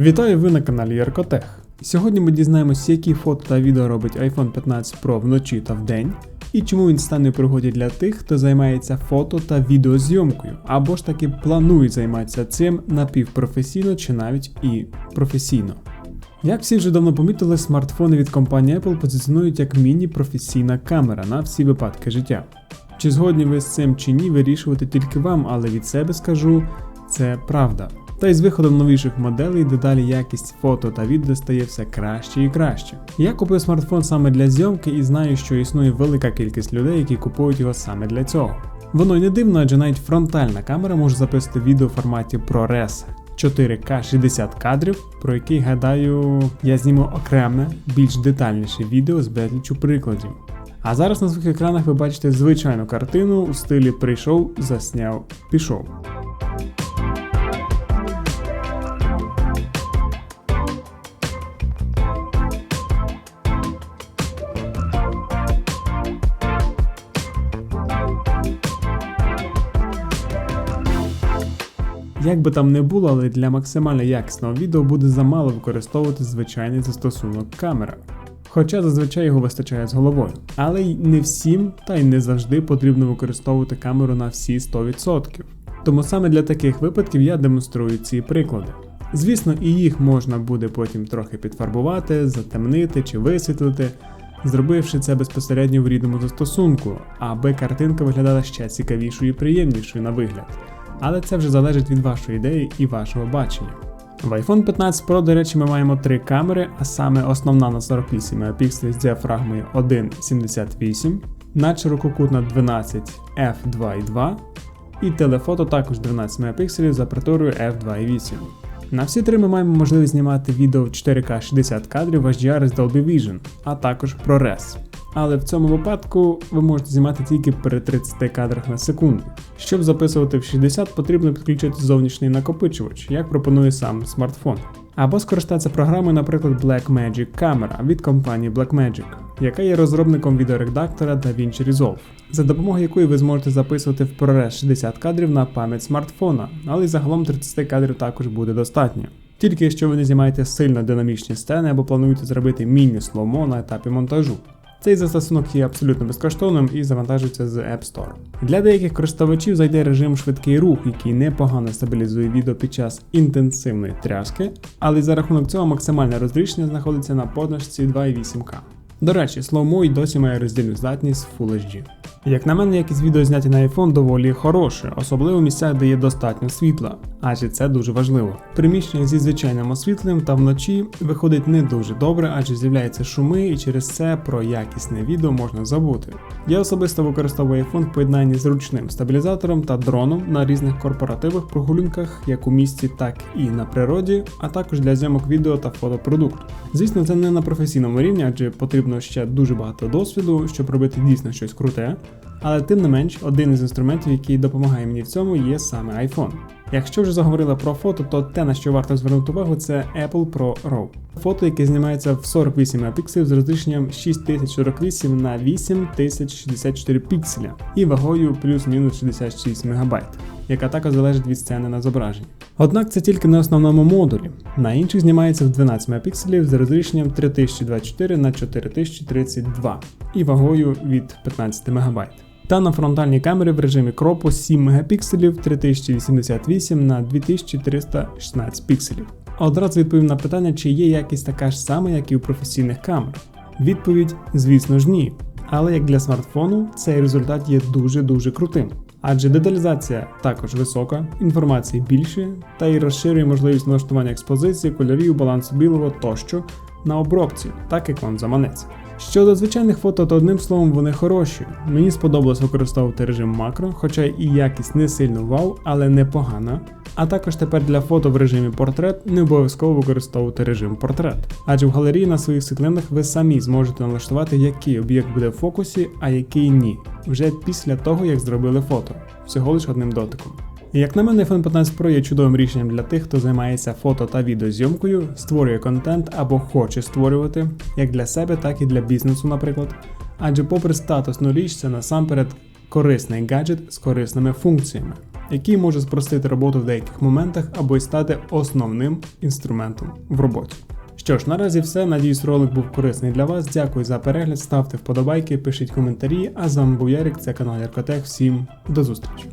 Вітаю ви на каналі Яркотех. Сьогодні ми дізнаємося, які фото та відео робить iPhone 15 Pro вночі та вдень, і чому він стане пригоді для тих, хто займається фото та відеозйомкою, або ж таки планує займатися цим напівпрофесійно чи навіть і професійно. Як всі вже давно помітили, смартфони від компанії Apple позиціонують як міні-професійна камера на всі випадки життя. Чи згодні ви з цим чи ні, вирішувати тільки вам, але від себе скажу, це правда. Та й з виходом новіших моделей дедалі якість фото та відео стає все краще і краще. Я купив смартфон саме для зйомки і знаю, що існує велика кількість людей, які купують його саме для цього. Воно й не дивно, адже навіть фронтальна камера може записати відео в форматі ProRes 4К 60 кадрів, про який, гадаю, я зніму окреме, більш детальніше відео з безлічу прикладів. А зараз на своїх екранах ви бачите звичайну картину у стилі прийшов, засняв, пішов. Як би там не було, але для максимально якісного відео буде замало використовувати звичайний застосунок камера. Хоча зазвичай його вистачає з головою. Але й не всім та й не завжди потрібно використовувати камеру на всі 100%. Тому саме для таких випадків я демонструю ці приклади. Звісно, і їх можна буде потім трохи підфарбувати, затемнити чи висвітлити, зробивши це безпосередньо в рідному застосунку, аби картинка виглядала ще цікавішою і приємнішою на вигляд але це вже залежить від вашої ідеї і вашого бачення. В iPhone 15 Pro, до речі, ми маємо три камери, а саме основна на 48 Мп з діафрагмою 1,78, надширококутна 12 f2.2 і телефото також 12 Мп з апертурою f2.8. На всі три ми маємо можливість знімати відео в 4К 60 кадрів в HDR з Dolby Vision, а також ProRes але в цьому випадку ви можете знімати тільки при 30 кадрах на секунду. Щоб записувати в 60, потрібно підключити зовнішній накопичувач, як пропонує сам смартфон. Або скористатися програмою, наприклад, Blackmagic Camera від компанії Blackmagic, яка є розробником відеоредактора DaVinci Resolve, за допомогою якої ви зможете записувати в ProRes 60 кадрів на пам'ять смартфона, але й загалом 30 кадрів також буде достатньо. Тільки якщо ви не знімаєте сильно динамічні сцени або плануєте зробити міні-сломо на етапі монтажу. Цей застосунок є абсолютно безкоштовним і завантажується з App Store. Для деяких користувачів зайде режим швидкий рух, який непогано стабілізує відео під час інтенсивної тряски, але за рахунок цього максимальне розрішення знаходиться на позначці 2,8К. До речі, Slow-Mo й досі має роздільну здатність Full HD. Як на мене, якість відео зняті на iPhone доволі хороше, особливо в місцях, де є достатньо світла, адже це дуже важливо. Приміщення зі звичайним освітленням та вночі виходить не дуже добре, адже з'являються шуми, і через це про якісне відео можна забути. Я особисто використовую iPhone в поєднанні з ручним стабілізатором та дроном на різних корпоративних прогулянках, як у місті, так і на природі, а також для зйомок відео та фотопродукту. Звісно, це не на професійному рівні, адже потрібно ще дуже багато досвіду, щоб робити дійсно щось круте. Але тим не менш, один із інструментів, який допомагає мені в цьому, є саме iPhone. Якщо вже заговорили про фото, то те, на що варто звернути увагу, це Apple Pro RAW. Фото, яке знімається в 48 мегапікселів з розрішенням 6048 на 8064 пікселя і вагою плюс-мінус 66 МБ, яка також залежить від сцени на зображенні. Однак це тільки на основному модулі. На інших знімається в 12 мегапікселів з розрішенням 3024 на 4032 і вагою від 15 МБ. Та на фронтальній камері в режимі кропу 7 мегапікселів 3088 на 2316 пікселів. Одразу відповім на питання, чи є якість така ж сама, як і у професійних камер. Відповідь, звісно ж, ні. Але як для смартфону, цей результат є дуже-дуже крутим. Адже деталізація також висока, інформації більше, та й розширює можливість налаштування експозиції, кольорів, балансу білого тощо на обробці, так як вам заманеться. Щодо звичайних фото, то одним словом вони хороші. Мені сподобалось використовувати режим макро, хоча і якість не сильно вау, але непогана. А також тепер для фото в режимі портрет не обов'язково використовувати режим портрет. Адже в галерії на своїх світлинах ви самі зможете налаштувати, який об'єкт буде в фокусі, а який ні, вже після того як зробили фото, всього лиш одним дотиком. Як на мене, iPhone 15 Pro є чудовим рішенням для тих, хто займається фото та відеозйомкою, створює контент або хоче створювати, як для себе, так і для бізнесу, наприклад. Адже, попри статусну річ, це насамперед корисний гаджет з корисними функціями. який може спростити роботу в деяких моментах або й стати основним інструментом в роботі. Що ж, наразі все. Надіюсь, ролик був корисний для вас. Дякую за перегляд, ставте вподобайки, пишіть коментарі. А з вами був Ярик, це канал Яркотех. Всім до зустрічі!